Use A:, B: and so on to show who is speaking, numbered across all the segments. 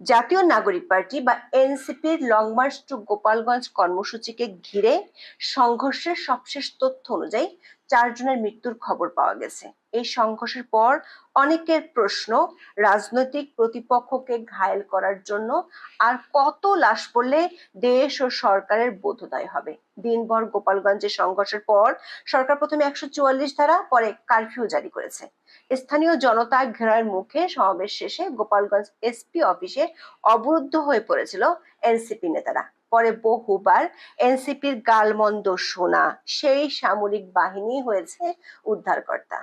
A: জাতীয় নাগরিক পার্টি বা এনসিপির লং মার্চ টু গোপালগঞ্জ কর্মসূচিকে ঘিরে সংঘর্ষের সবশেষ তথ্য অনুযায়ী চারজনের মৃত্যুর খবর পাওয়া গেছে। এই সংঘর্ষের পর অনেকের প্রশ্ন, রাজনৈতিক প্রতিপক্ষকে ঘায়েল করার জন্য আর কত লাশ পড়লে দেশ ও সরকারের বোধোদয় হবে? দিনভর গোপালগঞ্জে সংঘর্ষের পর সরকার প্রথমে একশো চুয়াল্লিশ ধারা, পরে কারফিউ জারি করেছে। স্থানীয় জনতা ঘেরার মুখে সমাবেশ শেষে গোপালগঞ্জ এসপি অফিসে অবরুদ্ধ হয়ে পড়েছিল এনসিপি নেতারা। পরে বহুবার এনসিপির গালমন্দ শোনা সেই সামরিক বাহিনী হয়েছে উদ্ধারকর্তা।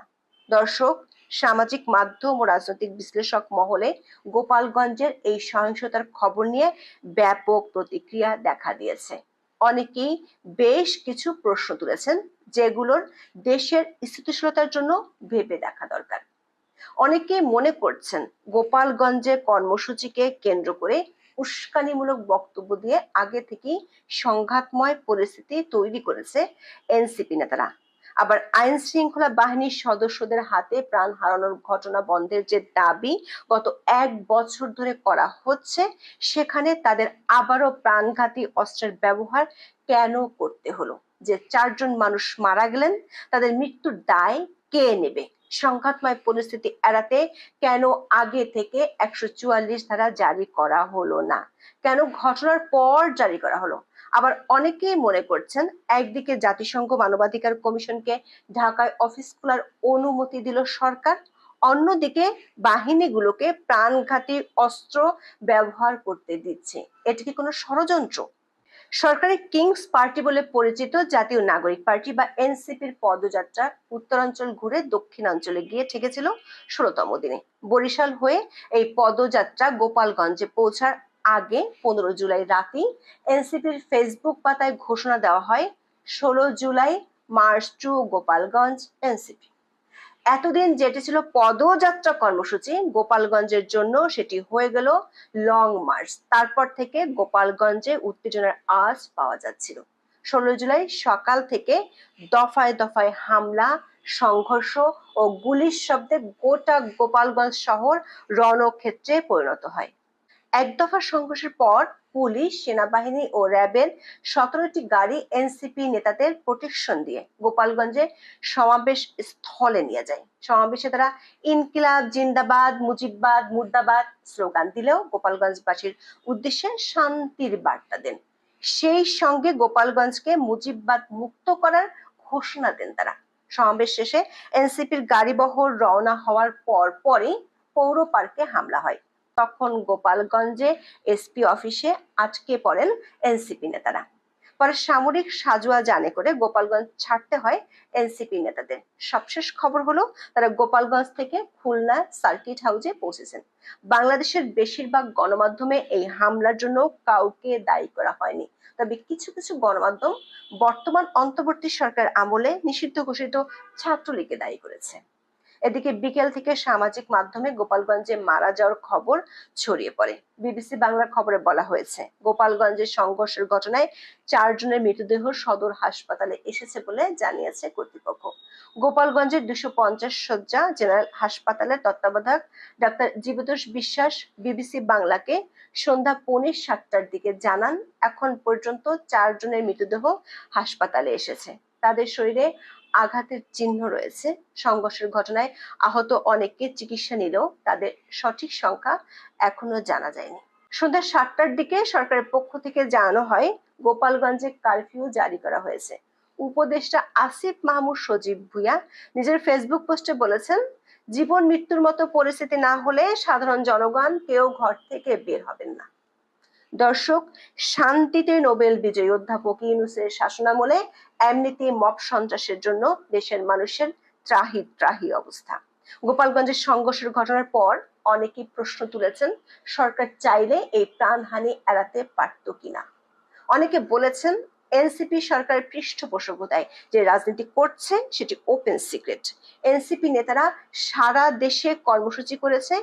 A: দর্শক, সামাজিক মাধ্যম ও রাজনৈতিক বিশ্লেষক মহলে গোপালগঞ্জের এই সহিংসতার খবর নিয়ে ব্যাপক প্রতিক্রিয়া দেখা দিয়েছে। অনেকেই বেশ কিছু প্রশ্ন তুলেছেন, যেগুলোর দেশের স্থিতিশীলতার জন্য ভেবে দেখা দরকার। অনেকে মনে করছেন, গোপালগঞ্জে কর্মসূচিকে কেন্দ্র করে উস্কানিমূলক বক্তব্য দিয়ে আগে থেকেই সংঘাতময় পরিস্থিতি তৈরি করেছে এনসিপি নেতারা। আবার আইন শৃঙ্খলা বাহিনীর সদস্যদের হাতে প্রাণ হারানোর ঘটনা বন্ধের যে দাবি গত এক বছর ধরে করা হচ্ছে, সেখানে তাদের আবারও প্রাণঘাতী অস্ত্রের ব্যবহার কেন করতে হলো? যে চারজন মানুষ মারা গেলেন, তাদের মৃত্যুর দায় কে নেবে? সংঘাতময় পরিস্থিতি এড়াতে কেন আগে থেকে একশো চুয়াল্লিশ ধারা জারি করা হলো না? কেন ঘটনার পর জারি করা হলো? আবার অনেকেই মনে করছেন একদিকে জাতিসংঘ মানবাধিকার কমিশনকে ঢাকায় অফিস খোলার অনুমতি দিল সরকার, অন্যদিকে বাহিনীগুলোকে প্রাণঘাতী অস্ত্র ব্যবহার করতে দিচ্ছে। এটি কি কোনো ষড়যন্ত্র? সরকারি কিংস পার্টি বলে পরিচিত জাতীয় নাগরিক পার্টি বা এনসিপির পদযাত্রা উত্তরাঞ্চল ঘুরে দক্ষিণাঞ্চলে গিয়ে ঠেকেছিল ষোলতম দিনে। বরিশাল হয়ে এই পদযাত্রা গোপালগঞ্জে পৌঁছার আগে পনেরো জুলাই রাতেই এনসিপির ফেসবুক পাতায় ঘোষণা দেওয়া হয়, ষোলো July march to Gopalganj NCP. এতদিন যেটি ছিল পদযাত্রা কর্মসূচি, গোপালগঞ্জের জন্য সেটি হয়ে গেল লং মার্চ। তারপর থেকে গোপালগঞ্জে উত্তেজনার আজ পাওয়া যাচ্ছিল। ষোলো জুলাই সকাল থেকে দফায় দফায় হামলা, সংঘর্ষ ও গুলির শব্দে গোটা গোপালগঞ্জ শহর রণক্ষেত্রে পরিণত হয়। এক দফা সংঘর্ষের পর পুলিশ, সেনাবাহিনী ও র্যাবের সতেরোটি গাড়ি এনসিপি নেতাদের প্রোটেকশন দিয়ে গোপালগঞ্জে সমাবেশ স্থলে নিয়ে যায়। সমাবেশে তারা ইনকিলাব, জিন্দাবাদ, মুজিববাদ, মুর্দাবাদ স্লোগান দিলেও গোপালগঞ্জবাসীর উদ্দেশ্যে শান্তির বার্তা দেন। সেই সঙ্গে গোপালগঞ্জকে মুজিববাদ মুক্ত করার ঘোষণা দেন তারা। সমাবেশ শেষে এনসিপির গাড়িবহর রওনা হওয়ার পর পরই পৌর পার্কে হামলা হয়। তখন গোপালগঞ্জে এসপি অফিসে আটকে পড়েন এনসিপি নেতারা। পরে সামরিক সাজুয়া জানে করে গোপালগঞ্জ ছাড়তে হয় এনসিপি নেতাদের। সবশেষ খবর হলো, তারা গোপালগঞ্জ থেকে খুলনা সার্কিট হাউসে পৌঁছেছেন। বাংলাদেশের বেশিরভাগ গণমাধ্যমে এই হামলার জন্য কাউকে দায়ী করা হয়নি। তবে কিছু কিছু গণমাধ্যম বর্তমান অন্তর্বর্তী সরকার আমলে নিষিদ্ধ ঘোষিত ছাত্রলীগকে দায়ী করেছে। এদিকে বিকেল থেকে সামাজিক মাধ্যমে গোপালগঞ্জে মারা যাওয়ার খবর ছড়িয়ে পড়ে। বিবিসি বাংলার খবরে বলা হয়েছে গোপালগঞ্জের সংঘর্ষের ঘটনায় চারজনের মৃতদেহ সদর হাসপাতালে এসেছে বলে জানিয়েছে কর্তৃপক্ষ। গোপালগঞ্জের দুশো পঞ্চাশ শয্যা জেনারেল হাসপাতালের তত্ত্বাবধায়ক ডাক্তার জীবতোষ বিশ্বাস বিবিসি বাংলাকে সন্ধ্যা পৌনে সাতটার দিকে জানান, এখন পর্যন্ত চারজনের মৃতদেহ হাসপাতালে এসেছে। তাদের শরীরে আঘাতের চিহ্ন রয়েছে। সংঘর্ষের ঘটনায় আহত অনেককে চিকিৎসা নিলেও তাদের সঠিক সংখ্যা এখনও জানা যায়নি। সন্ধ্যা সাতটার দিকে সরকারের পক্ষ থেকে জানানো হয়, গোপালগঞ্জে কারফিউ জারি করা হয়েছে। উপদেষ্টা আসিফ মাহমুদ সজীব ভুইয়া নিজের ফেসবুক পোস্টে বলেছেন, জীবন মৃত্যুর মতো পরিস্থিতি না হলে সাধারণ জনগণ কেউ ঘর থেকে বের হবেন না। দর্শক, শান্তিতে নোবেল বিজয়ী অধ্যাপক ইউনুসের শাসনামলে এমনিতে মব সন্ত্রাসের জন্য দেশের মানুষের ত্রাহি ত্রাহি অবস্থা। গোপালগঞ্জের সংঘর্ষের ঘটনার পর অনেকেই প্রশ্ন তুলেছেন, সরকার চাইলে এই প্রাণহানি এড়াতে পারত কিনা? অনেকে বলেছেন, এনসিপি সরকারের পৃষ্ঠপোষকতায় যে রাজনীতি করছে, সেটি ওপেন সিক্রেট এনসিপি নেতারা সারা দেশে কর্মসূচি করেছে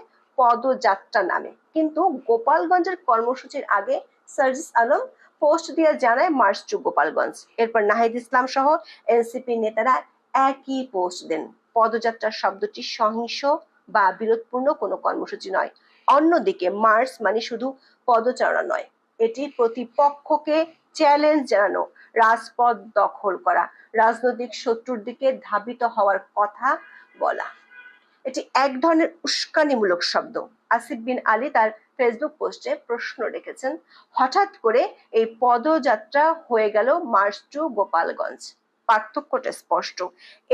A: পদযাত্রা নামে। কিন্তু গোপালগঞ্জের কর্মসূচির আগে সার্জিস আলম পোস্ট দিয়ে জানায় মার্চ টু গোপালগঞ্জ। এরপর নাহিদ ইসলাম সহ এনসিপি নেতারা একই পোস্ট দেন। পদযাত্রা শব্দটি সহিংস বা বিরোধপূর্ণ কোনো কর্মসূচি নয়। অন্যদিকে মার্চ মানে শুধু পদচারণা নয়, এটি প্রতিপক্ষকে চ্যালেঞ্জ জানানো, রাজপথ দখল করা, রাজনৈতিক শত্রুর দিকে ধাবিত হওয়ার কথা বলা। এটি এক ধরনের উস্কানিমূলক শব্দ। আসিফ বিন আলী তার ফেসবুক পোস্টে প্রশ্ন রেখেছেন, হঠাৎ করে এই পদযাত্রা হয়ে গেল মার্চ টু গোপালগঞ্জ। পার্থক্যটা স্পষ্ট।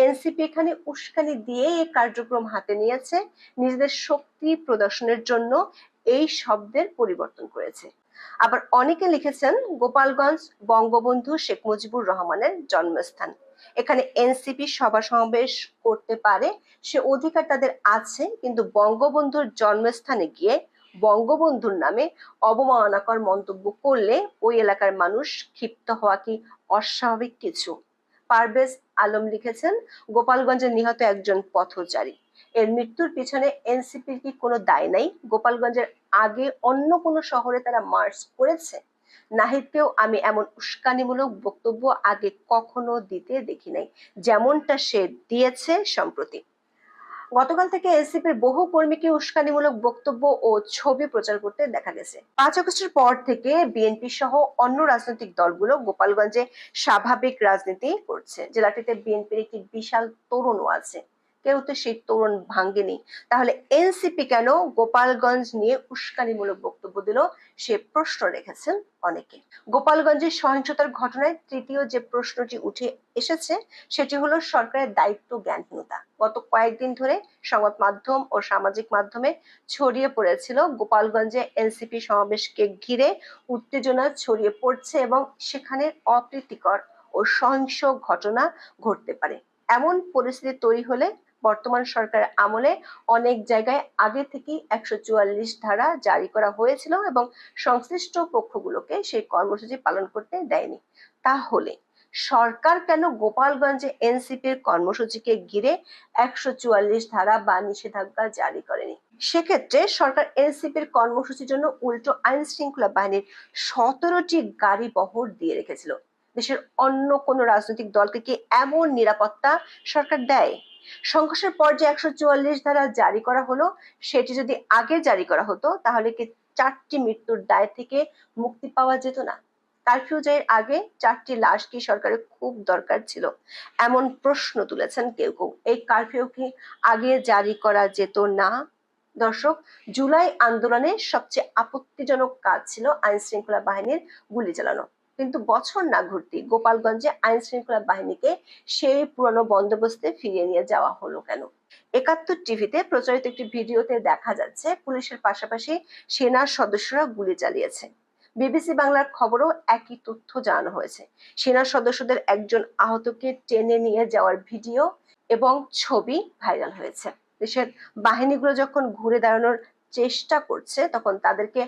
A: এনসিপি এখানে উস্কানি দিয়ে এই কার্যক্রম হাতে নিয়েছে। নিজেদের শক্তি প্রদর্শনের জন্য এই শব্দের পরিবর্তন করেছে। আবার অনেকে লিখেছেন, গোপালগঞ্জ বঙ্গবন্ধু শেখ মুজিবুর রহমানের জন্মস্থান। এখানে এনসিপি সভা সমাবেশ করতে পারে, সে অধিকার তাদের আছে, কিন্তু বঙ্গবন্ধুর জন্মস্থানে গিয়ে বঙ্গবন্ধুর নামে অবমাননাকর মন্তব্য করলে ওই এলাকার মানুষ ক্ষিপ্ত হওয়া কি অস্বাভাবিক কিছু? পারভেজ আলম লিখেছেন, গোপালগঞ্জে নিহত একজন পথচারী। এর মৃত্যুর পিছনে এনসিপির কি কোনো দায় নাই? গোপালগঞ্জের আগে অন্য কোনো শহরে তারা মার্চ করেছে? নাহিদকেও আমি এমন উস্কানিমূলক বক্তব্য আগে কখনো দিতে দেখি নাই। যেমনটা সে দিয়েছে সম্প্রতি। গতকাল থেকে এনসিপির বহু কর্মীকে উস্কানিমূলক বক্তব্য ও ছবি প্রচার করতে দেখা গেছে। পাঁচ আগস্টের পর থেকে বিএনপি সহ অন্য রাজনৈতিক দলগুলো গোপালগঞ্জে স্বাভাবিক রাজনীতি করছে। জেলাটিতে বিএনপির একটি বিশাল তরুণও আছে। কেউ তো সেই তরুণ ভাঙ্গেনি। তাহলে এনসিপি কেন গোপালগঞ্জ নিয়ে উস্কানিমূলক বক্তব্য দিল সে প্রশ্ন রেখেছেন অনেকে। গোপালগঞ্জের সহিংসতার ঘটনায় তৃতীয় যে প্রশ্নটি উঠে এসেছে, সেটি হলো সরকারের দায়িত্ব জ্ঞানহীনতা। গত কয়েকদিন ধরে সংবাদ মাধ্যম ও সামাজিক মাধ্যমে ছড়িয়ে পড়েছিল গোপালগঞ্জে এনসিপি সমাবেশকে ঘিরে উত্তেজনা ছড়িয়ে পড়ছে এবং সেখানে অপ্রীতিকর ও সহিংস ঘটনা ঘটতে পারে। এমন পরিস্থিতি তৈরি হলে বর্তমান সরকারের আমলে অনেক জায়গায় আগে থেকেই একশো চুয়াল্লিশ ধারা জারি করা হয়েছিল এবং সংশ্লিষ্ট পক্ষগুলোকে সেই কর্মসূচি পালন করতে দেয়নি। তাহলে সরকার কেন গোপালগঞ্জে এনসিপির কর্মসূচিকে ঘিরে একশো চুয়াল্লিশ ধারা বা নিষেধাজ্ঞা জারি করেনি? সেক্ষেত্রে সরকার এনসিপির কর্মসূচির জন্য উল্টো আইন শৃঙ্খলা বাহিনীর সতেরোটি গাড়ি বহর দিয়ে রেখেছিল। দেশের অন্য কোনো রাজনৈতিক দলকে কি এমন নিরাপত্তা সরকার দেয়? সংঘর্ষের পর যে একশো চুয়াল্লিশ ধারা জারি করা হলো, সেটি যদি আগে জারি করা হতো, তাহলে কি চারটি মৃত্যুর দায় থেকে মুক্তি পাওয়া যেত না? কারফিউ জারির আগে চারটি লাশ কি সরকারের খুব দরকার ছিল? এমন প্রশ্ন তুলেছেন কেউ কেউ। এই কারফিউ কি আগে জারি করা যেত না? দর্শক, জুলাই আন্দোলনে সবচেয়ে আপত্তিজনক কাজ ছিল আইন শৃঙ্খলা বাহিনীর গুলি চালানো। কিন্তু বছর না ঘুরতেই গোপালগঞ্জে আইন শৃঙ্খলা বাহিনীকে সেই পুরনো বন্দোবস্তে ফিরিয়ে নিয়ে যাওয়া হলো কেন? একাত্তর টিভিতে প্রচারিত একটি ভিডিওতে দেখা যাচ্ছে, পুলিশের পাশাপাশি সেনার সদস্যরা গুলি চালিয়েছে। বিবিসি বাংলার খবরও একই তথ্য জানানো হয়েছে। সেনা সদস্যদের একজন আহতকে টেনে নিয়ে যাওয়ার ভিডিও এবং ছবি ভাইরাল হয়েছে। দেশের বাহিনীগুলো যখন ঘুরে দাঁড়ানোর চেষ্টা করছে, তখন তাদেরকে